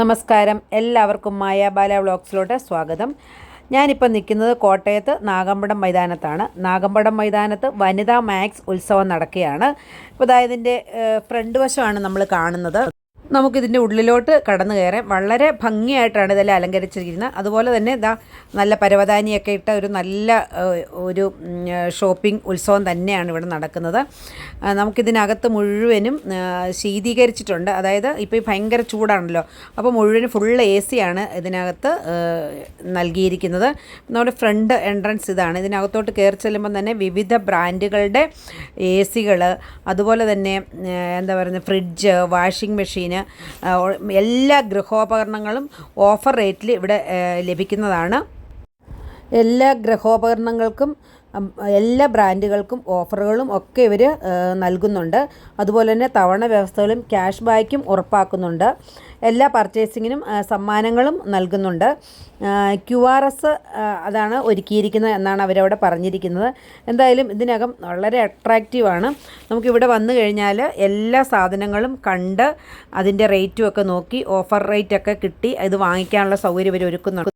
നമസ്കാരം. എല്ലാവർക്കും മായാബാല വ്ളോഗ്സിലോട്ട് സ്വാഗതം. ഞാനിപ്പോൾ നിൽക്കുന്നത് കോട്ടയത്ത് നാഗമ്പടം മൈതാനത്താണ്. നാഗമ്പടം മൈതാനത്ത് വനിതാ മാക്സ് ഉത്സവം നടക്കുകയാണ്. അപ്പോൾ അതായതിന്റെ ഫ്രണ്ട് വശമാണ് നമ്മൾ കാണുന്നത്. നമുക്കിതിന്റെ ഉള്ളിലോട്ട് കടന്നു കയറാം. വളരെ ഭംഗിയായിട്ടാണ് ഇതെല്ലാം അലങ്കരിച്ചിരിക്കുന്നത്. അതുപോലെ തന്നെ ഇതാ നല്ല പരവതാനിയൊക്കെ ഇട്ട ഒരു നല്ല ഒരു ഷോപ്പിംഗ് ഉത്സവം തന്നെയാണ് ഇവിടെ നടക്കുന്നത്. നമുക്കിതിനകത്ത് മുഴുവനും ശീതീകരിച്ചിട്ടുണ്ട്. അതായത് ഇപ്പോൾ ഈ ഭയങ്കര ചൂടാണല്ലോ. അപ്പോൾ മുഴുവനും ഫുൾ എ സിയാണ് ഇതിനകത്ത് നൽകിയിരിക്കുന്നത്. നമ്മുടെ ഫ്രണ്ട് എൻട്രൻസ് ഇതാണ്. ഇതിനകത്തോട്ട് കയറി ചെല്ലുമ്പോൾ തന്നെ വിവിധ ബ്രാൻഡുകളുടെ എ സികൾ അതുപോലെ തന്നെ എന്താ പറയുന്നത് ഫ്രിഡ്ജ് വാഷിംഗ് മെഷീന് എല്ലാ ഗൃഹോപകരണങ്ങളും ഓഫർ റേറ്റിൽ ഇവിടെ ലഭിക്കുന്നതാണ്. എല്ലാ ഗൃഹോപകരണങ്ങൾക്കും എല്ലാ ബ്രാൻഡുകൾക്കും ഓഫറുകളും ഒക്കെ ഇവർ നൽകുന്നുണ്ട്. അതുപോലെ തന്നെ തവണ വ്യവസ്ഥകളും ക്യാഷ് ബാക്കും ഉറപ്പാക്കുന്നുണ്ട്. എല്ലാ പർച്ചേസിങ്ങിനും സമ്മാനങ്ങളും നൽകുന്നുണ്ട്. ക്യു ആർ എസ് അതാണ് ഒരുക്കിയിരിക്കുന്നത് എന്നാണ് അവരവിടെ പറഞ്ഞിരിക്കുന്നത്. എന്തായാലും ഇതിനകം വളരെ അട്രാക്റ്റീവാണ് നമുക്കിവിടെ വന്നു കഴിഞ്ഞാൽ എല്ലാ സാധനങ്ങളും കണ്ട് അതിന്റെ റേറ്റും ഒക്കെ നോക്കി ഓഫർ റേറ്റ് ഒക്കെ കിട്ടി ഇത് വാങ്ങിക്കാനുള്ള സൗകര്യം ഇവർ ഒരുക്കുന്നുണ്ട്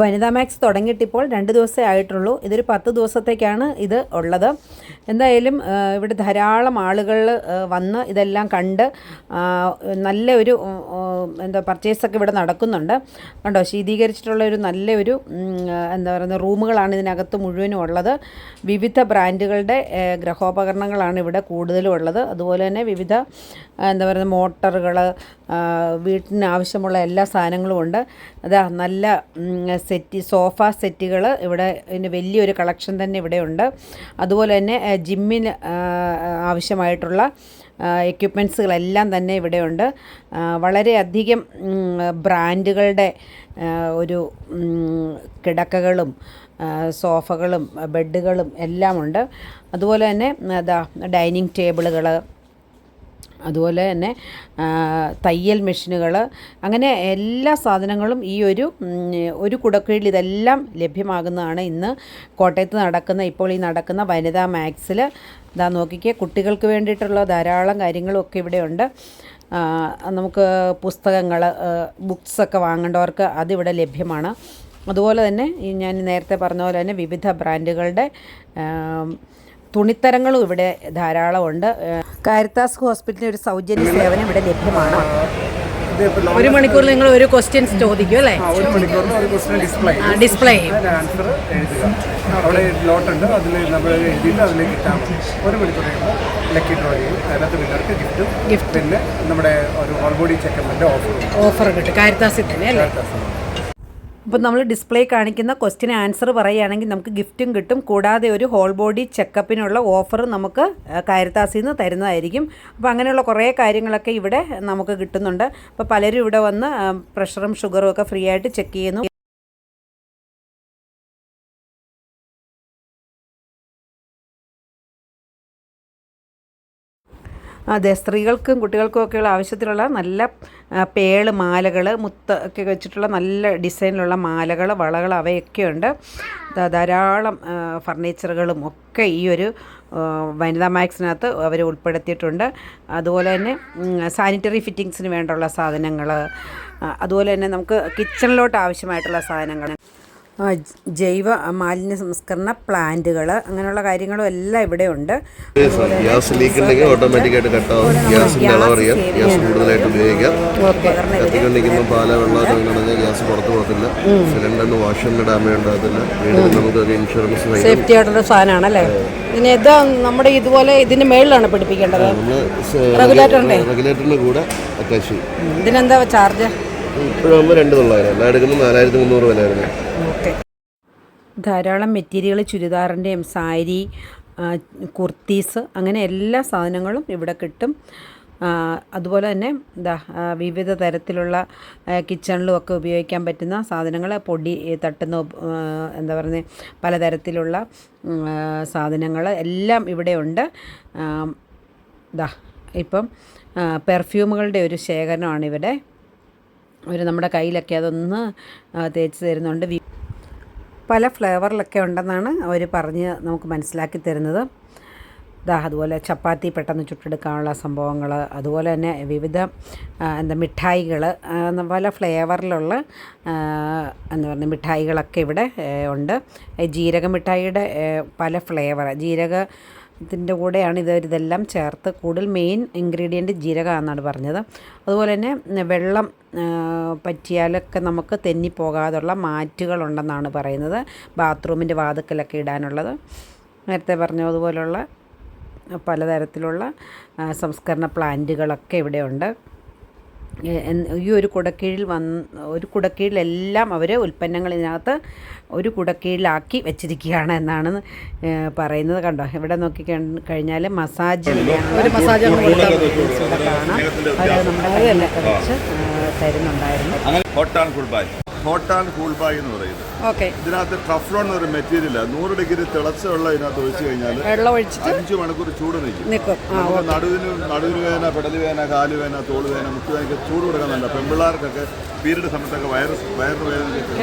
വനിതാ മാക്സ് തുടങ്ങിയിട്ടിപ്പോൾ രണ്ട് ദിവസമേ ആയിട്ടുള്ളൂ. ഇതൊരു പത്ത് ദിവസത്തേക്കാണ് ഇത് ഉള്ളത്. എന്തായാലും ഇവിടെ ധാരാളം ആളുകൾ വന്ന് ഇതെല്ലാം കണ്ട് നല്ല ഒരു എന്താ പർച്ചേസൊക്കെ ഇവിടെ നടക്കുന്നുണ്ട്. കണ്ടോ ശീതീകരിച്ചിട്ടുള്ള ഒരു നല്ലൊരു എന്താ പറയുന്നത് റൂമുകളാണ് ഇതിനകത്ത് മുഴുവനും ഉള്ളത്. വിവിധ ബ്രാൻഡുകളുടെ ഗ്രഹോപകരണങ്ങളാണ് ഇവിടെ കൂടുതലും ഉള്ളത്. അതുപോലെ തന്നെ വിവിധ എന്താ പറയുക മോട്ടറുകൾ വീട്ടിന് ആവശ്യമുള്ള എല്ലാ സാധനങ്ങളും ഉണ്ട്. അതാ നല്ല സെറ്റ് സോഫ സെറ്റുകൾ ഇവിടെ ഇതിന് വലിയൊരു കളക്ഷൻ തന്നെ ഇവിടെ ഉണ്ട്. അതുപോലെ തന്നെ ജിമ്മിന് ആവശ്യമായിട്ടുള്ള എക്യുപ്മെൻസുകളെല്ലാം തന്നെ ഇവിടെയുണ്ട് വളരെയധികം ബ്രാൻഡുകളുടെ ഒരു കിടക്കകളും സോഫകളും ബെഡുകളും എല്ലാമുണ്ട് അതുപോലെ തന്നെ അതാ ഡൈനിങ് ടേബിളുകൾ അതുപോലെ തന്നെ തയ്യൽ മെഷീനുകൾ അങ്ങനെ എല്ലാ സാധനങ്ങളും ഈ ഒരു ഒരു കുടക്കീഴിൽ ഇതെല്ലാം ലഭ്യമാകുന്നതാണ് ഇന്ന് കോട്ടയത്ത് നടക്കുന്ന ഇപ്പോൾ ഈ നടക്കുന്ന വനിതാ മാക്സിൽ. ഇതാ നോക്കിക്കേ കുട്ടികൾക്ക് വേണ്ടിയിട്ടുള്ള ധാരാളം കാര്യങ്ങളൊക്കെ ഇവിടെയുണ്ട് നമുക്ക് പുസ്തകങ്ങൾ ബുക്സൊക്കെ വാങ്ങേണ്ടവർക്ക് അതിവിടെ ലഭ്യമാണ്. അതുപോലെ തന്നെ ഞാൻ നേരത്തെ പറഞ്ഞ പോലെ തന്നെ വിവിധ ബ്രാൻഡുകളുടെ തുണിത്തരങ്ങളും ഇവിടെ ധാരാളമുണ്ട്. കാരിത്താസ് ഹോസ്പിറ്റലിന് ഒരു സൗജന്യ സേവനം ഇവിടെ ലഭ്യമാണ്. ഒരു മണിക്കൂർ നിങ്ങൾ ഒരു ക്വസ്റ്റ്യൻസ് ചോദിക്കും അല്ലേ? ഒരു ഡിസ്പ്ലേ ഡിസ്പ്ലേ ചെയ്യും ആൻസർ എഴുതുക. അവിടെ ലോട്ട് ഉണ്ട്. അതിൽ നമ്മൾ എഴുതിയിട്ട് അതിലേക്ക് ഇട്ടാൽ ഒരു മണിക്കൂർ ലക്കി ഡ്രോ ചെയ്യും. അതിനകത്ത് വിന്നർക്ക് ഗിഫ്റ്റും. പിന്നെ നമ്മുടെ ഒരു ഓൾ ബോഡി ചെക്കപ്പിന്റെ ഓഫറും ഓഫർ കിട്ടും. കാരിത്താസിൽ തന്നെ അല്ലേ? അപ്പോൾ നമ്മൾ ഡിസ്പ്ലേ കാണിക്കുന്ന ക്വസ്റ്റിന് ആൻസർ പറയുകയാണെങ്കിൽ നമുക്ക് ഗിഫ്റ്റും കിട്ടും. കൂടാതെ ഒരു ഹോൾ ബോഡി ചെക്കപ്പിനുള്ള ഓഫർ നമുക്ക് കാരിത്താസിൽ നിന്ന് തരുന്നതായിരിക്കും. അപ്പോൾ അങ്ങനെയുള്ള കുറേ കാര്യങ്ങളൊക്കെ ഇവിടെ നമുക്ക് കിട്ടുന്നുണ്ട്. അപ്പോൾ പലരും ഇവിടെ വന്ന് പ്രഷറും ഷുഗറും ഒക്കെ ഫ്രീ ആയിട്ട് ചെക്ക് ചെയ്യുന്നു. അതെ സ്ത്രീകൾക്കും കുട്ടികൾക്കും ഒക്കെയുള്ള ആവശ്യത്തിലുള്ള നല്ല പേൾ മാലകൾ മുത്ത് ഒക്കെ വെച്ചിട്ടുള്ള നല്ല ഡിസൈനിലുള്ള മാലകൾ വളകൾ അവയൊക്കെയുണ്ട്. ധാരാളം ഫർണിച്ചറുകളും ഒക്കെ ഈ ഒരു വനിതാ മാക്സിനകത്ത് അവർ ഉൾപ്പെടുത്തിയിട്ടുണ്ട്. അതുപോലെ തന്നെ സാനിറ്ററി ഫിറ്റിങ്സിന് വേണ്ടുള്ള സാധനങ്ങൾ അതുപോലെ തന്നെ നമുക്ക് കിച്ചണിലോട്ട് ആവശ്യമായിട്ടുള്ള സാധനങ്ങൾ ജൈവ മാലിന്യ സംസ്കരണ പ്ലാന്റുകൾ അങ്ങനെയുള്ള കാര്യങ്ങളും എല്ലാം ഇവിടെ ഉണ്ട് ഗ്യാസ് ലീക്ക് ഉണ്ടെങ്കിൽ ഓട്ടോമാറ്റിക്കായിട്ട് കട്ടാവും ഗ്യാസിന്റെ അളവറിയാം ഗ്യാസ് കൂടുതലായിട്ട് ഉപയോഗിക്കാം. കത്തിക്കൊണ്ടിരിക്കുമ്പോൾ പാല വെള്ളം ഗ്യാസ് പുറത്തു പോകത്തില്ല. സിലിണ്ടറിന് വാഷറിന് ഡാമേജ് ഉണ്ടാകത്തില്ല. വീണ്ടും നമുക്ക് ഇൻഷുറൻസ് സേഫ്റ്റി ആയിട്ടുള്ള സാധനമാണല്ലേ? പിന്നെ ഇത് നമ്മുടെ ഇതുപോലെ ഇതിന്റെ മേളിലാണ് പിടിപ്പിക്കേണ്ടത്. റെഗുലേറ്ററിന്റെ? റെഗുലേറ്ററിന് കൂടെ അറ്റാച്ച് ചെയ്യും. ഇതിനെന്താ ചാർജ് ഇപ്പോഴാകുമ്പോൾ രണ്ട് തൊള്ളായിരം. എല്ലാം എടുക്കുമ്പോൾ നാലായിരത്തി മുന്നൂറ് വില വരുന്നത് ഓക്കെ. ധാരാളം മെറ്റീരിയൽ ചുരിദാറിന്റെയും സാരി കുർത്തീസ് അങ്ങനെ എല്ലാ സാധനങ്ങളും ഇവിടെ കിട്ടും. അതുപോലെ തന്നെ എന്താ വിവിധ തരത്തിലുള്ള കിച്ചണിലും ഒക്കെ ഉപയോഗിക്കാൻ പറ്റുന്ന സാധനങ്ങൾ പൊടി തട്ടുന്ന എന്താ പറയുന്നത് പലതരത്തിലുള്ള സാധനങ്ങൾ എല്ലാം ഇവിടെ ഉണ്ട്. ഇപ്പം പെർഫ്യൂമുകളുടെ ഒരു ശേഖരമാണ് ഇവിടെ. അവർ നമ്മുടെ കയ്യിലൊക്കെ അതൊന്ന് തേച്ച് തരുന്നുണ്ട്. പല ഫ്ലേവറിലൊക്കെ ഉണ്ടെന്നാണ് അവർ പറഞ്ഞ് നമുക്ക് മനസ്സിലാക്കി തരുന്നത്. ഇതാ അതുപോലെ ചപ്പാത്തി പെട്ടെന്ന് ചുട്ടെടുക്കാനുള്ള സംഭവങ്ങൾ അതുപോലെ തന്നെ വിവിധ എന്താ മിഠായികൾ പല ഫ്ലേവറിലുള്ള എന്താ പറയുക മിഠായികളൊക്കെ ഇവിടെ ഉണ്ട്. ജീരക മിഠായിയുടെ പല ഫ്ലേവർ ജീരക ഇതിന്റെ കൂടെയാണ് ഇത് ഇതെല്ലാം ചേർത്ത് കൂടുതൽ മെയിൻ ഇൻഗ്രീഡിയന്റ് ജീരകമാണെന്നാണ് പറഞ്ഞത്. അതുപോലെ തന്നെ വെള്ളം പറ്റിയാലൊക്കെ നമുക്ക് തെന്നിപ്പോകാതുള്ള മാറ്റുകളുണ്ടെന്നാണ് പറയുന്നത്. ബാത്റൂമിന്റെ വാതുക്കലൊക്കെ ഇടാനുള്ളത്. നേരത്തെ പറഞ്ഞതുപോലുള്ള പലതരത്തിലുള്ള സംസ്കരണ പ്ലാന്റുകളൊക്കെ ഇവിടെയുണ്ട്. ഈ ഒരു കുടക്കീഴിൽ വന്ന് ഒരു കുടക്കീഴിലെല്ലാം അവർ ഉൽപ്പന്നങ്ങൾ ഇതിനകത്ത് ഒരു കുടക്കീഴിലാക്കി വെച്ചിരിക്കുകയാണ് എന്നാണ് പറയുന്നത്. കണ്ടോ? ഇവിടെ നോക്കി കഴിഞ്ഞാൽ മസാജ് ഒരു മസാജ് ഇവിടെ കാണാം. അത് നമ്മുടെ കയ്യിലൊക്കെ വെച്ച് തരുന്നുണ്ടായിരുന്നു. ഹോട്ട് ആൻഡ് കൂൾ ബായ് എന്ന് പറയുന്നത്. ഓക്കെ. ഇതിനകത്ത് ടഫ്ലോൺ എന്ന് പറയുന്ന മെറ്റീരിയലാണ് നൂറ് ഡിഗ്രി തിളച്ച വെള്ളം ഇതിനകത്ത് ഒഴിച്ചു കഴിഞ്ഞാൽ വെള്ളം ഒഴിച്ചിട്ട് അഞ്ച് മണിക്കൂർ ചൂട് നിൽക്കും. നിൽക്കും. ആ നമുക്ക് നടുവിന് നടുവിന് വേദന പെടൽ വേദന കാൽ വേദന തോൾ വേദന മുട്ട് വേദന ചൂട് കൊടുക്കാൻ നല്ല. പെൺപിള്ളേർക്കൊക്കെ പീരീഡ് സമയത്തൊക്കെ വൈറസ് വയറ് വേദനയ്ക്ക്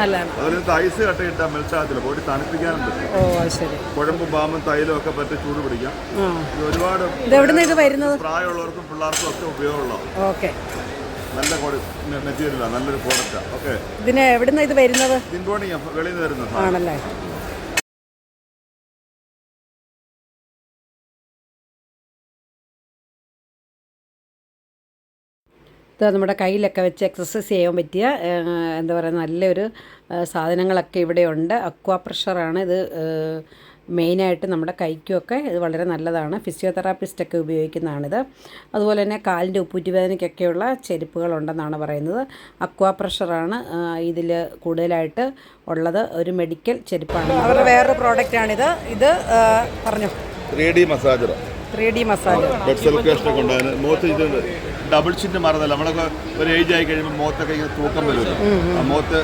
നല്ലതാണ്. അതുപോലെ ഐസ് കട്ടയിട്ടാൽ മെൽറ്റാകത്തില്ല. ബോഡി തണുപ്പിക്കാനും പറ്റും ഓ അത് ശരി. കുഴമ്പും പാമ്പും തൈലും ഒക്കെ പറ്റി ചൂട് പിടിക്കാം. ഇത് ഒരുപാട് ഇത് വരുന്നത്? പ്രായമുള്ളവർക്കും പിള്ളേർക്കും ഒക്കെ ഉപയോഗമുള്ള ഓക്കെ. നല്ല മെറ്റീരിയലാണ് നല്ലൊരു പ്രോഡക്റ്റാണ് ഓക്കെ ഇതിന് എവിടെ നിന്ന് ഇത് വരുന്നത്? ഇമ്പോർട്ടിങ് വെളിയിൽ നിന്ന് വരുന്നത്. ആണല്ലേ? ഇത് നമ്മുടെ കയ്യിലൊക്കെ വെച്ച് എക്സസൈസ് ചെയ്യാൻ പറ്റിയ എന്താ പറയുക നല്ലൊരു സാധനങ്ങളൊക്കെ സാധനങ്ങളൊക്കെ ഇവിടെയുണ്ട് അക്വാ പ്രഷറാണ് ഇത് മെയിനായിട്ട് നമ്മുടെ കൈക്കുമൊക്കെ ഇത് വളരെ നല്ലതാണ്. ഫിസിയോതെറാപ്പിസ്റ്റൊക്കെ ഉപയോഗിക്കുന്നതാണിത്. അതുപോലെ തന്നെ കാലിന്റെ ഉപ്പൂറ്റി വേദനയ്ക്കൊക്കെയുള്ള ചെരുപ്പുകളുണ്ടെന്നാണ് പറയുന്നത്. അക്വാ പ്രഷറാണ് ഇതിൽ കൂടുതലായിട്ട് ഉള്ളത്. ഒരു മെഡിക്കൽ ചെരുപ്പാണ്. അവരുടെ വേറൊരു പ്രോഡക്റ്റാണിത്. ഇത് പറഞ്ഞു. Three D massager three D masala blood മുഖത്ത് ഇത് ഡബിൾ ചിറ്റ് മാറുന്നില്ല നമ്മളൊക്കെ ഒരു ഏജ് ആയി കഴിയുമ്പോൾ മുഖത്തൊക്കെ ഇങ്ങനെ തൂക്കം വരുമല്ലോ ആ മുഖത്ത്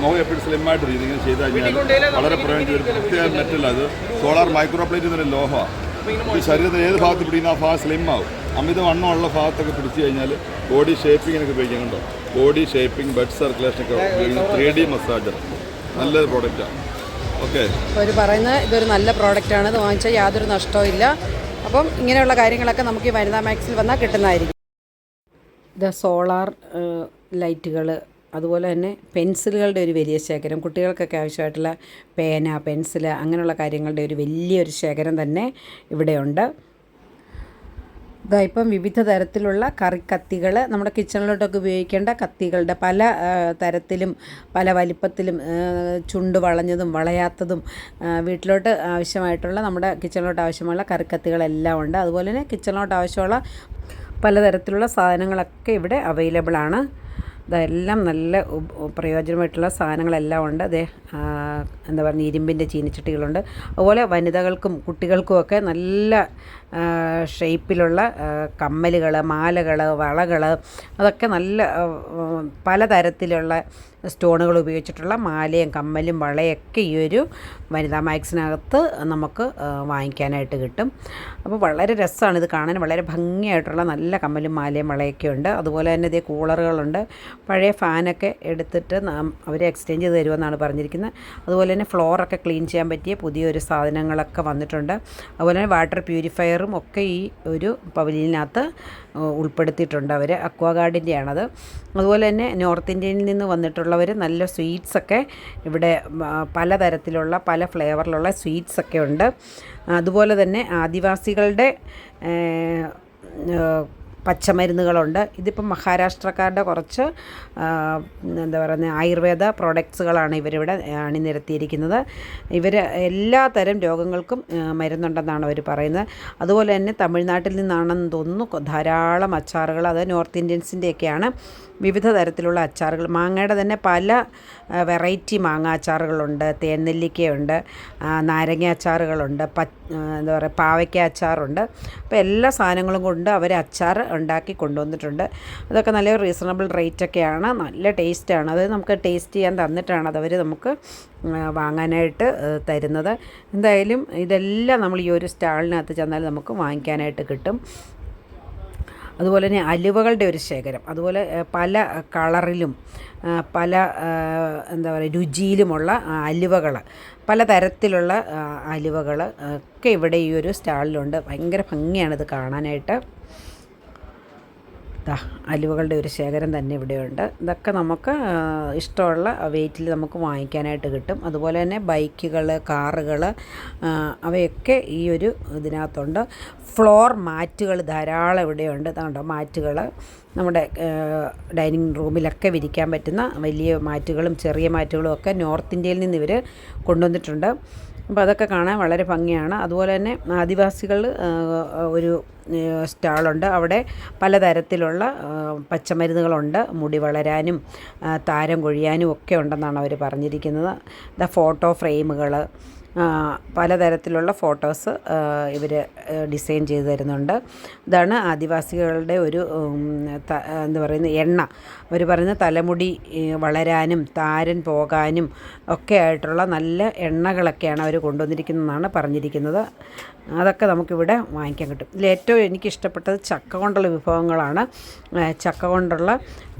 മുഖം എപ്പോഴും സ്ലിം ആയിട്ട് ഇരിക്കും. ഇങ്ങനെ ചെയ്ത് കഴിഞ്ഞാൽ വളരെ പ്രയോജനം ഒരു പ്രത്യേക മെറ്റൽ അത് സോളാർ മൈക്രോപ്ലേറ്റ് എന്നൊരു ലോഹമാണ് ഈ ശരീരത്തിന് ഏത് ഭാഗത്ത് പിടിക്കുന്ന ആ ഭാഗം സ്ലിം ആവും. അമിത വണ്ണമുള്ള ഭാഗത്തൊക്കെ പിടിച്ചു കഴിഞ്ഞാൽ ബോഡി ഷേപ്പിങ്ങിനൊക്കെ ഉപയോഗിക്കാൻ കണ്ടോ? ബോഡി ഷേപ്പിംഗ് ബ്ലഡ് സർക്കുലേഷൻ ഒക്കെ ഉപയോഗിക്കുന്ന ത്രീ ഡി മസാജർ നല്ലൊരു പ്രോഡക്റ്റാണ് ഓക്കെ അവർ പറയുന്നത് ഇതൊരു നല്ല പ്രോഡക്റ്റാണ് ഇത് വാങ്ങിച്ചാൽ യാതൊരു നഷ്ടവും ഇല്ല. അപ്പം ഇങ്ങനെയുള്ള കാര്യങ്ങളൊക്കെ നമുക്ക് ഈ വനിതാ മാക്സിൽ വന്നാൽ കിട്ടുന്നതായിരിക്കും. ഇത് സോളാർ ലൈറ്റുകൾ അതുപോലെ തന്നെ പെൻസിലുകളുടെ ഒരു വലിയ ശേഖരം കുട്ടികൾക്കൊക്കെ ആവശ്യമായിട്ടുള്ള പേന പെൻസിൽ അങ്ങനെയുള്ള കാര്യങ്ങളുടെ ഒരു വലിയൊരു ശേഖരം തന്നെ ഇവിടെയുണ്ട്. ഇതാ ഇപ്പം വിവിധ തരത്തിലുള്ള കറിക്കത്തികൾ നമ്മുടെ കിച്ചണിലോട്ടൊക്കെ ഉപയോഗിക്കേണ്ട കത്തികളുടെ പല തരത്തിലും പല വലിപ്പത്തിലും ചുണ്ട് വളഞ്ഞതും വളയാത്തതും വീട്ടിലോട്ട് ആവശ്യമായിട്ടുള്ള നമ്മുടെ കിച്ചണിലോട്ട് ആവശ്യമുള്ള കറിക്കത്തികളെല്ലാം ഉണ്ട്. അതുപോലെ തന്നെ കിച്ചണിലോട്ട് ആവശ്യമുള്ള പലതരത്തിലുള്ള സാധനങ്ങളൊക്കെ ഇവിടെ അവൈലബിൾ ആണ് ഇതെല്ലാം നല്ല പ്രയോജനമായിട്ടുള്ള സാധനങ്ങളെല്ലാം ഉണ്ട്. അതേ എന്താ പറയുക ഇരുമ്പിന്റെ ചീനിച്ചട്ടികളുണ്ട്. അതുപോലെ വനിതകൾക്കും കുട്ടികൾക്കുമൊക്കെ നല്ല ഷേപ്പിലുള്ള കമ്മലുകൾ മാലകൾ വളകൾ അതൊക്കെ നല്ല പലതരത്തിലുള്ള സ്റ്റോണുകൾ ഉപയോഗിച്ചിട്ടുള്ള മാലയും കമ്മലും വളയൊക്കെ ഈ ഒരു വനിതാ മാക്സിനകത്ത് നമുക്ക് വാങ്ങിക്കാനായിട്ട് കിട്ടും. അപ്പോൾ വളരെ രസമാണ് ഇത് കാണാൻ. വളരെ ഭംഗിയായിട്ടുള്ള നല്ല കമ്മലും മാലയും വളയൊക്കെ ഉണ്ട്. അതുപോലെ തന്നെ ഇതേ കൂളറുകളുണ്ട്. പഴയ ഫാനൊക്കെ എടുത്തിട്ട് നാം അവർ എക്സ്ചേഞ്ച് ചെയ്ത് തരുമെന്നാണ് പറഞ്ഞിരിക്കുന്നത്. അതുപോലെ തന്നെ ഫ്ലോറൊക്കെ ക്ലീൻ ചെയ്യാൻ പറ്റിയ പുതിയൊരു സാധനങ്ങളൊക്കെ വന്നിട്ടുണ്ട്. അതുപോലെ തന്നെ വാട്ടർ പ്യൂരിഫയറും ഒക്കെ ഈ ഒരു പവലിയനകത്ത് ഉൾപ്പെടുത്തിയിട്ടുണ്ട് അവർ അക്വാഗാർഡിന്റെ ആണത് അതുപോലെ തന്നെ നോർത്ത് ഇന്ത്യയിൽ നിന്ന് വന്നിട്ടുള്ളവർ നല്ല സ്വീറ്റ്സൊക്കെ ഇവിടെ പലതരത്തിലുള്ള പല ഫ്ലേവറിലുള്ള സ്വീറ്റ്സൊക്കെ ഉണ്ട്. അതുപോലെ തന്നെ ആദിവാസികളുടെ പച്ചമരുന്നുകളുണ്ട്. ഇതിപ്പം മഹാരാഷ്ട്രക്കാരുടെ കുറച്ച് എന്താ പറയുന്നത് ആയുർവേദ പ്രോഡക്ട്സുകളാണ് ഇവരിവിടെ അണിനിരത്തിയിരിക്കുന്നത്. ഇവർ എല്ലാ തരം രോഗങ്ങൾക്കും മരുന്നുണ്ടെന്നാണ് അവർ പറയുന്നത്. അതുപോലെ തന്നെ തമിഴ്നാട്ടിൽ നിന്നാണെന്ന് തോന്നുന്നു ധാരാളം അച്ചാറുകൾ അത് നോർത്ത് ഇന്ത്യൻസിന്റെയൊക്കെയാണ്. വിവിധ തരത്തിലുള്ള അച്ചാറുകൾ. മാങ്ങയുടെ തന്നെ പല വെറൈറ്റി മാങ്ങ അച്ചാറുകളുണ്ട്. തേൻനെല്ലിക്കയുണ്ട് നാരങ്ങ അച്ചാറുകളുണ്ട് പ എന്താ പറയുക പാവയ്ക്ക അച്ചാറുണ്ട്. അപ്പോൾ എല്ലാ സാധനങ്ങളും കൊണ്ട് അവർ അച്ചാർ ഉണ്ടാക്കി കൊണ്ടുവന്നിട്ടുണ്ട്. അതൊക്കെ നല്ല റീസണബിൾ റേറ്റൊക്കെയാണ്. നല്ല ടേസ്റ്റാണ്. അത് നമുക്ക് ടേസ്റ്റ് ചെയ്യാൻ തന്നിട്ടാണ് അതവർ നമുക്ക് വാങ്ങാനായിട്ട് തരുന്നത്. എന്തായാലും ഇതെല്ലാം നമ്മൾ ഈ ഒരു സ്റ്റാളിനകത്ത് ചെന്നാൽ നമുക്ക് വാങ്ങിക്കാനായിട്ട് കിട്ടും. അതുപോലെ തന്നെ അലുവകളുടെ ഒരു ശേഖരം അതുപോലെ പല കളറിലും പല എന്താ പറയുക രുചിയിലുമുള്ള അലുവകൾ പല തരത്തിലുള്ള അലുവകൾ ഒക്കെ ഇവിടെ ഈ ഒരു സ്റ്റാളിലുണ്ട്. ഭയങ്കര ഭംഗിയാണിത് കാണാനായിട്ട്. ദാ അലുവകളുടെ ഒരു ശേഖരം തന്നെ ഇവിടെയുണ്ട്. ഇതൊക്കെ നമുക്ക് ഇഷ്ടമുള്ള വെയിറ്റിൽ നമുക്ക് വാങ്ങിക്കാനായിട്ട് കിട്ടും. അതുപോലെ തന്നെ ബൈക്കുകൾ കാറുകൾ അവയൊക്കെ ഈ ഒരു ഇതിനകത്തുണ്ട്. ഫ്ലോർ മാറ്റുകൾ ധാരാളം ഇവിടെയുണ്ട്. ഇതാണ്ടോ മാറ്റുകൾ നമ്മുടെ ഡൈനിങ് റൂമിലൊക്കെ വിരിക്കാൻ പറ്റുന്ന വലിയ മാറ്റുകളും ചെറിയ മാറ്റുകളും ഒക്കെ നോർത്ത് ഇന്ത്യയിൽ നിന്ന് ഇവർ കൊണ്ടുവന്നിട്ടുണ്ട്. അപ്പോൾ അതൊക്കെ കാണാൻ വളരെ ഭംഗിയാണ്. അതുപോലെ തന്നെ ആദിവാസികൾ ഒരു സ്റ്റാളുണ്ട്. അവിടെ പലതരത്തിലുള്ള പച്ചമരുന്നുകളുണ്ട്. മുടി വളരാനും താരം കൊഴിയാനും ഒക്കെ ഉണ്ടെന്നാണ് അവർ പറഞ്ഞിരിക്കുന്നത്. ദ ഫോട്ടോ ഫ്രെയിമുകൾ പലതരത്തിലുള്ള ഫോട്ടോസ് ഇവർ ഡിസൈൻ ചെയ്തു തരുന്നുണ്ട്. ഇതാണ് ആദിവാസികളുടെ ഒരു എന്താ പറയുന്നത് എണ്ണ. അവർ പറയുന്ന തലമുടി വളരാനും താരൻ പോകാനും ഒക്കെ ആയിട്ടുള്ള നല്ല എണ്ണകളൊക്കെയാണ് അവർ കൊണ്ടുവന്നിരിക്കുന്നതെന്നാണ് പറഞ്ഞിരിക്കുന്നത്. അതൊക്കെ നമുക്കിവിടെ വാങ്ങിക്കാൻ കിട്ടും. ഇതിൽ ഏറ്റവും എനിക്കിഷ്ടപ്പെട്ടത് ചക്ക കൊണ്ടുള്ള വിഭവങ്ങളാണ്. ചക്ക കൊണ്ടുള്ള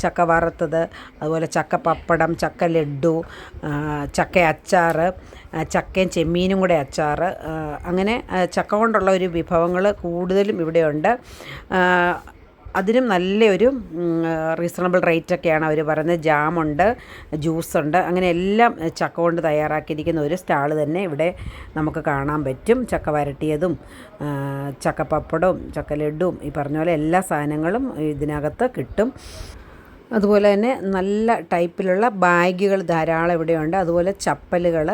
ചക്ക വറുത്തത് അതുപോലെ ചക്ക പപ്പടം ചക്ക ലഡു ചക്ക അച്ചാർ ചക്കയും ചെമ്മീനും കൂടെ അച്ചാർ അങ്ങനെ ചക്ക കൊണ്ടുള്ള ഒരു വിഭവങ്ങൾ കൂടുതലും ഇവിടെയുണ്ട്. അതിനും നല്ലൊരു റീസണബിൾ റേറ്റ് റേറ്റൊക്കെയാണ് അവർ പറയുന്നത്. ജാമുണ്ട് ജ്യൂസുണ്ട് അങ്ങനെ എല്ലാം ചക്ക കൊണ്ട് തയ്യാറാക്കിയിരിക്കുന്ന ഒരു സ്റ്റാൾ തന്നെ ഇവിടെ നമുക്ക് കാണാൻ പറ്റും. ചക്ക വരട്ടിയതും ചക്കപ്പപ്പടവും ചക്ക പപ്പടവും ചക്ക ലഡുവും ഈ പറഞ്ഞ പോലെ എല്ലാ സാധനങ്ങളും ഇതിനകത്ത് കിട്ടും. അതുപോലെ തന്നെ നല്ല ടൈപ്പിലുള്ള ബാഗുകൾ ധാരാളം ഇവിടെയുണ്ട്. അതുപോലെ ചപ്പലുകൾ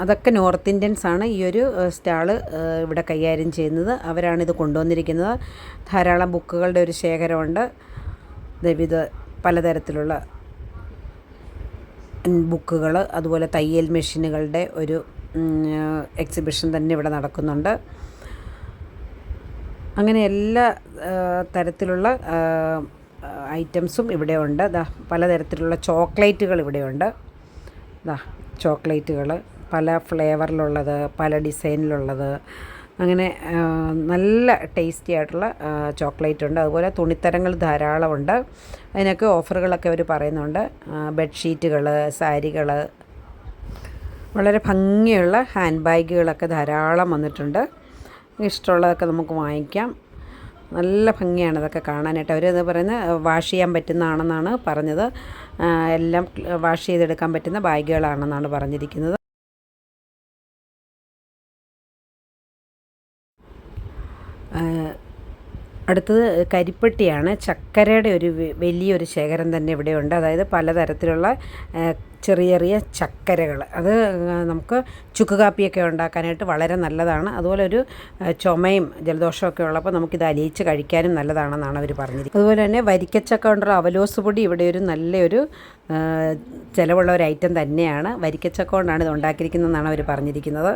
അതൊക്കെ നോർത്ത് ഇന്ത്യൻസ് ആണ് ഈ ഒരു സ്റ്റാൾ ഇവിടെ കൈകാര്യം ചെയ്യുന്നത്. അവരാണ് ഇത് കൊണ്ടുവന്നിരിക്കുന്നത്. ധാരാളം ബുക്കുകളുടെ ഒരു ശേഖരമുണ്ട്. വിവിധ പലതരത്തിലുള്ള ബുക്കുകൾ അതുപോലെ തയ്യൽ മെഷീനുകളുടെ ഒരു എക്സിബിഷൻ തന്നെ ഇവിടെ നടക്കുന്നുണ്ട്. അങ്ങനെ എല്ലാ തരത്തിലുള്ള ഐറ്റംസും ഇവിടെ ഉണ്ട് പലതരത്തിലുള്ള ചോക്ലേറ്റുകൾ ഇവിടെയുണ്ട്. ദാ ചോക്ലേറ്റുകൾ പല ഫ്ലേവറിലുള്ളത് പല ഡിസൈനിലുള്ളത്. അങ്ങനെ നല്ല ടേസ്റ്റി ആയിട്ടുള്ള ചോക്ലേറ്റ് ഉണ്ട് അതുപോലെ തുണിത്തരങ്ങൾ ധാരാളമുണ്ട്. അതിനൊക്കെ ഓഫറുകളൊക്കെ അവർ പറയുന്നുണ്ട്. ബെഡ്ഷീറ്റുകൾ സാരികൾ വളരെ ഭംഗിയുള്ള ഹാൻഡ് ബാഗുകളൊക്കെ ധാരാളം വന്നിട്ടുണ്ട്. ഇഷ്ടമുള്ളതൊക്കെ നമുക്ക് വാങ്ങിക്കാം. നല്ല ഭംഗിയാണ് ഇതൊക്കെ കാണാനായിട്ട്. അവർ ഇത് പറയുന്നത് വാഷ് ചെയ്യാൻ പറ്റുന്നതാണെന്നാണ് പറഞ്ഞത്. എല്ലാം വാഷ് ചെയ്തെടുക്കാൻ പറ്റുന്ന ബാഗുകളാണെന്നാണ് പറഞ്ഞിരിക്കുന്നത്. അടുത്തത് കരിപ്പെട്ടിയാണ്. ചക്കരയുടെ ഒരു വലിയൊരു ശേഖരം തന്നെ ഇവിടെയുണ്ട്. അതായത് പലതരത്തിലുള്ള ചെറിയ ചെറിയ ചക്കരകൾ. അത് നമുക്ക് ചുക്ക് കാപ്പിയൊക്കെ ഉണ്ടാക്കാനായിട്ട് വളരെ നല്ലതാണ്. അതുപോലെ ഒരു ചുമയും ജലദോഷമൊക്കെ ഉള്ളപ്പോൾ നമുക്കിത് അലിയിച്ച് കഴിക്കാനും നല്ലതാണെന്നാണ് അവർ പറഞ്ഞിരിക്കുന്നത്. അതുപോലെ തന്നെ വരിക്കച്ചക്ക കൊണ്ടുള്ള അവലോസ് പൊടി ഇവിടെ ഒരു നല്ലൊരു ചിലവുള്ള ഒരു ഐറ്റം തന്നെയാണ്. വരിക്കച്ചക്ക കൊണ്ടാണ് ഇത് ഉണ്ടാക്കിയിരിക്കുന്നതെന്നാണ് അവർ പറഞ്ഞിരിക്കുന്നത്.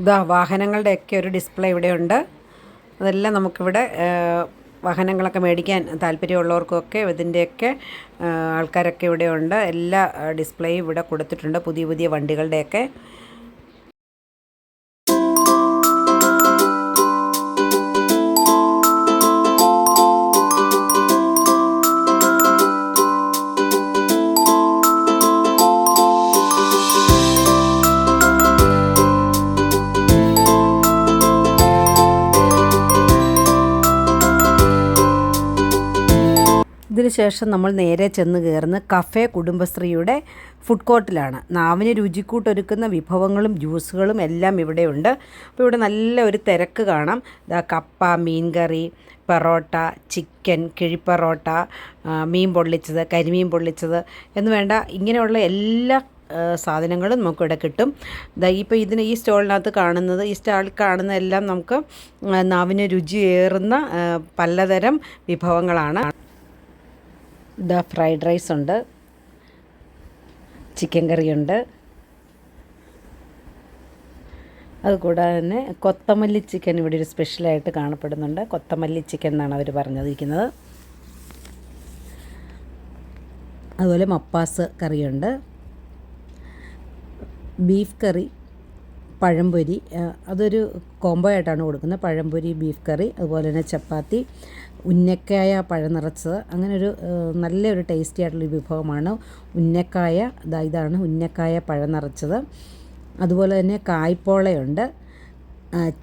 ഇതാ വാഹനങ്ങളുടെയൊക്കെ ഒരു ഡിസ്പ്ലേ ഇവിടെയുണ്ട്. അതെല്ലാം നമുക്കിവിടെ വാഹനങ്ങളൊക്കെ മേടിക്കാൻ താല്പര്യമുള്ളവർക്കൊക്കെ ഇതിന്റെയൊക്കെ ആൾക്കാരൊക്കെ ഇവിടെയുണ്ട്. എല്ലാ ഡിസ്പ്ലേയും ഇവിടെ കൊടുത്തിട്ടുണ്ട്. പുതിയ പുതിയ വണ്ടികളുടെയൊക്കെ. ഇതിനുശേഷം നമ്മൾ നേരെ ചെന്ന് കയറുന്ന കഫേ കുടുംബശ്രീയുടെ ഫുഡ് കോർട്ടിലാണ് നാവിന് രുചിക്കൂട്ടൊരുക്കുന്ന വിഭവങ്ങളും ജ്യൂസുകളും എല്ലാം ഇവിടെയുണ്ട്. അപ്പോൾ ഇവിടെ നല്ല ഒരു തിരക്ക് കാണാം. കപ്പ മീൻകറി പൊറോട്ട ചിക്കൻ കിഴിപ്പൊറോട്ട മീൻ പൊള്ളിച്ചത് കരിമീൻ പൊള്ളിച്ചത് എന്ന് വേണ്ട ഇങ്ങനെയുള്ള എല്ലാ സാധനങ്ങളും നമുക്കിവിടെ കിട്ടും. ദാ ഇപ്പോൾ ഇതിന് ഈ സ്റ്റോളിനകത്ത് കാണുന്നത് ഈ സ്റ്റാളിൽ കാണുന്ന എല്ലാം നമുക്ക് നാവിന് രുചിയേറുന്ന പലതരം വിഭവങ്ങളാണ്. ദ ഫ്രൈഡ് റൈസ് ഉണ്ട് ചിക്കൻ കറിയുണ്ട്. അതുകൂടാതെ തന്നെ കൊത്തമല്ലി ചിക്കൻ ഇവിടെ ഒരു സ്പെഷ്യലായിട്ട് കാണപ്പെടുന്നുണ്ട്. കൊത്തമല്ലി ചിക്കൻ എന്നാണ് അവർ പറഞ്ഞിരിക്കുന്നത്. അതുപോലെ മപ്പാസ് കറിയുണ്ട്. ബീഫ് കറി പഴംപൊരി അതൊരു കോംബോ ആയിട്ടാണ് കൊടുക്കുന്നത്. പഴംപൊരി ബീഫ് കറി അതുപോലെ തന്നെ ചപ്പാത്തി ഉന്നക്കായ പഴം നിറച്ചത്. അങ്ങനെ ഒരു നല്ലൊരു ടേസ്റ്റി ആയിട്ടുള്ള വിഭവമാണ് ഉന്നക്കായ. ഇതാ ഇതാണ് ഉന്നക്കായ പഴം നിറച്ചത്. അതുപോലെ തന്നെ കായ്പോളയുണ്ട്.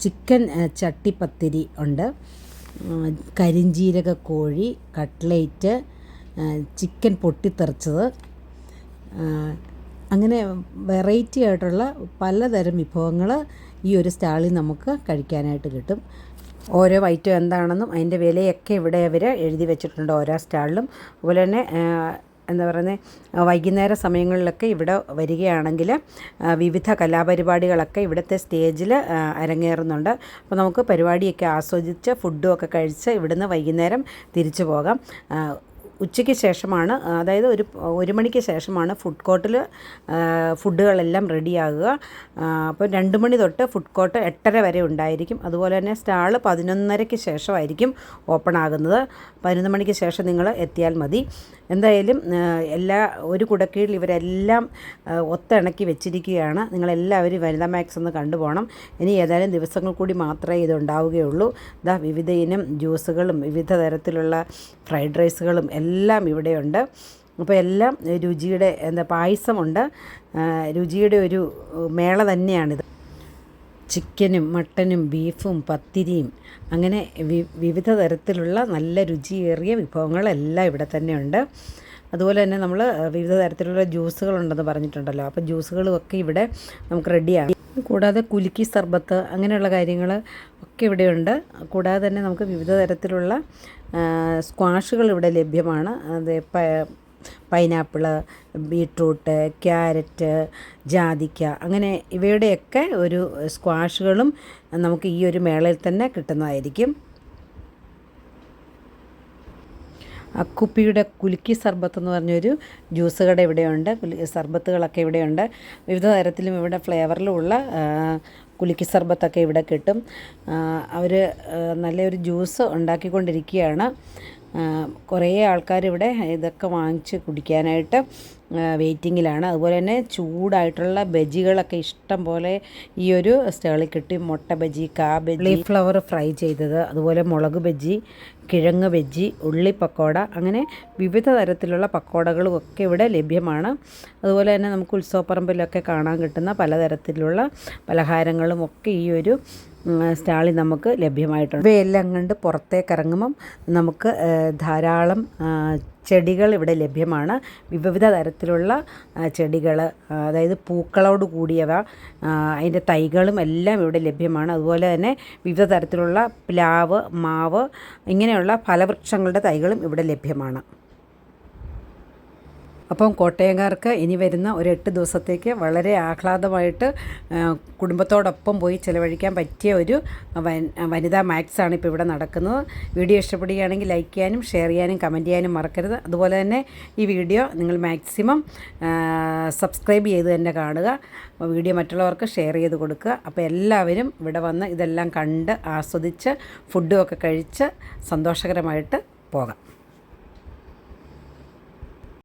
ചിക്കൻ ചട്ടിപ്പത്തിരി ഉണ്ട്. കരിഞ്ചീരക കോഴി കട്ട്ലേറ്റ് ചിക്കൻ പൊട്ടിത്തെറിച്ചത്. അങ്ങനെ വെറൈറ്റി ആയിട്ടുള്ള പലതരം വിഭവങ്ങൾ ഈ ഒരു സ്റ്റാളിൽ നമുക്ക് കഴിക്കാനായിട്ട് കിട്ടും. ഓരോ ഐറ്റം എന്താണെന്നും അതിന്റെ വിലയൊക്കെ ഇവിടെ അവർ എഴുതി വെച്ചിട്ടുണ്ട് ഓരോ സ്റ്റാളിലും. അതുപോലെ തന്നെ എന്താ പറയുന്നത് വൈകുന്നേര സമയങ്ങളിലൊക്കെ ഇവിടെ വരികയാണെങ്കിൽ വിവിധ കലാപരിപാടികളൊക്കെ ഇവിടുത്തെ സ്റ്റേജിൽ അരങ്ങേറുന്നുണ്ട്. അപ്പോൾ നമുക്ക് പരിപാടിയൊക്കെ ആസ്വദിച്ച് ഫുഡും ഒക്കെ കഴിച്ച് ഇവിടുന്ന് വൈകുന്നേരം തിരിച്ചു പോകാം. ഉച്ചയ്ക്ക് ശേഷമാണ് അതായത് ഒരു ഒരു മണിക്ക് ശേഷമാണ് ഫുഡ് കോർട്ടിൽ ഫുഡുകളെല്ലാം റെഡിയാകുക അപ്പോൾ രണ്ട് മണി തൊട്ട് ഫുഡ് കോർട്ട് എട്ടര വരെ ഉണ്ടായിരിക്കും. അതുപോലെ തന്നെ സ്റ്റാൾ പതിനൊന്നരയ്ക്ക് ശേഷമായിരിക്കും ഓപ്പൺ ആകുന്നത്. പതിനൊന്ന് മണിക്ക് ശേഷം നിങ്ങൾ എത്തിയാൽ മതി. എന്തായാലും എല്ലാ ഒരു കുടക്കീഴിൽ ഇവരെല്ലാം ഒത്തിണക്കി വെച്ചിരിക്കുകയാണ്. നിങ്ങളെല്ലാവരും വനിതാ മാക്സ് ഒന്ന് കണ്ടുപോകണം. ഇനി ഏതായാലും ദിവസങ്ങൾ കൂടി മാത്രമേ ഇതുണ്ടാവുകയുള്ളൂ. ഇതാ വിവിധ ഇനം ജ്യൂസുകളും വിവിധ തരത്തിലുള്ള ഫ്രൈഡ് റൈസുകളും എല്ലാം ഇവിടെയുണ്ട്. അപ്പോൾ എല്ലാം രുചിയുടെ എന്താ പായസമുണ്ട്. രുചിയുടെ ഒരു മേള തന്നെയാണിത്. ചിക്കനും മട്ടനും ബീഫും പത്തിരിയും അങ്ങനെ വിവിധ തരത്തിലുള്ള നല്ല രുചിയേറിയ വിഭവങ്ങളെല്ലാം ഇവിടെ തന്നെയുണ്ട്. അതുപോലെ തന്നെ നമ്മൾ വിവിധ തരത്തിലുള്ള ജ്യൂസുകളുണ്ടെന്ന് പറഞ്ഞിട്ടുണ്ടല്ലോ. അപ്പോൾ ജ്യൂസുകളും ഒക്കെ ഇവിടെ നമുക്ക് റെഡിയാണ്. കൂടാതെ കുലുക്കി സർബത്ത് അങ്ങനെയുള്ള കാര്യങ്ങൾ ഒക്കെ ഇവിടെയുണ്ട്. കൂടാതെ തന്നെ നമുക്ക് വിവിധ തരത്തിലുള്ള സ്ക്വാഷുകൾ ഇവിടെ ലഭ്യമാണ്. അത് പ- പൈനാപ്പിൾ ബീട്രൂട്ട് ക്യാരറ്റ് ജാതിക്ക അങ്ങനെ ഇവയുടെയൊക്കെ ഒരു സ്ക്വാഷുകളും നമുക്ക് ഈ ഒരു മേളയിൽ തന്നെ കിട്ടുന്നതായിരിക്കും. അക്കുപ്പിയുടെ കുലുക്കി സർബത്ത് എന്ന് പറഞ്ഞൊരു ജ്യൂസ് കട ഇവിടെയുണ്ട്. സർബത്തുകളൊക്കെ ഇവിടെയുണ്ട്. വിവിധ തരത്തിലും ഇവിടെ ഫ്ലേവറിലുമുള്ള കുലുക്കി സർബത്തൊക്കെ ഇവിടെ കിട്ടും. അവർ നല്ലൊരു ജ്യൂസ് ഉണ്ടാക്കിക്കൊണ്ടിരിക്കുകയാണ്. കുറേ ആൾക്കാർ ഇവിടെ ഇതൊക്കെ വാങ്ങിച്ച് കുടിക്കാനായിട്ട് വെയിറ്റിങ്ങിലാണ് അതുപോലെ തന്നെ ചൂടായിട്ടുള്ള ബജികളൊക്കെ ഇഷ്ടം പോലെ ഈ ഒരു സ്റ്റേളിൽ കിട്ടി. മുട്ട ബജി കാ ബജി. ഫ്ലവർ ഫ്രൈ ചെയ്തത്. അതുപോലെ മുളക് ബജി കിഴങ്ങ് ബജി ഉള്ളി പക്കോട. അങ്ങനെ വിവിധ തരത്തിലുള്ള പക്കോടകളും ഒക്കെ ഇവിടെ ലഭ്യമാണ്. അതുപോലെ തന്നെ നമുക്ക് ഉത്സവപ്പറമ്പിലൊക്കെ കാണാൻ കിട്ടുന്ന പലതരത്തിലുള്ള പലഹാരങ്ങളും ഒക്കെ ഈ ഒരു സ്റ്റാളിൽ നമുക്ക് ലഭ്യമായിട്ടുണ്ട്. ഇവയെല്ലാം കണ്ട് പുറത്തേക്ക് ഇറങ്ങുമ്പം നമുക്ക് ധാരാളം ചെടികൾ ഇവിടെ ലഭ്യമാണ്. വിവിധ തരത്തിലുള്ള ചെടികൾ അതായത് പൂക്കളോട് കൂടിയവ അതിന്റെ തൈകളും എല്ലാം ഇവിടെ ലഭ്യമാണ്. അതുപോലെ തന്നെ വിവിധ തരത്തിലുള്ള പ്ലാവ് മാവ് ഇങ്ങനെയുള്ള ഫലവൃക്ഷങ്ങളുടെ തൈകളും ഇവിടെ ലഭ്യമാണ്. അപ്പം കോട്ടയംകാർക്ക് ഇനി വരുന്ന ഒരു എട്ട് ദിവസത്തേക്ക് വളരെ ആഹ്ലാദമായിട്ട് കുടുംബത്തോടൊപ്പം പോയി ചിലവഴിക്കാൻ പറ്റിയ ഒരു വനിതാ മാക്സ് ആണ് ഇപ്പോൾ ഇവിടെ നടക്കുന്നത്. വീഡിയോ ഇഷ്ടപ്പെടുകയാണെങ്കിൽ ലൈക്ക് ചെയ്യാനും ഷെയർ ചെയ്യാനും കമന്റ് ചെയ്യാനും മറക്കരുത്. അതുപോലെ തന്നെ ഈ വീഡിയോ നിങ്ങൾ മാക്സിമം സബ്സ്ക്രൈബ് ചെയ്ത് തന്നെ കാണുക. വീഡിയോ മറ്റുള്ളവർക്ക് ഷെയർ ചെയ്ത് കൊടുക്കുക. അപ്പോൾ എല്ലാവരും ഇവിടെ വന്ന് ഇതെല്ലാം കണ്ട് ആസ്വദിച്ച് ഫുഡും ഒക്കെ കഴിച്ച് സന്തോഷകരമായിട്ട് പോകാം.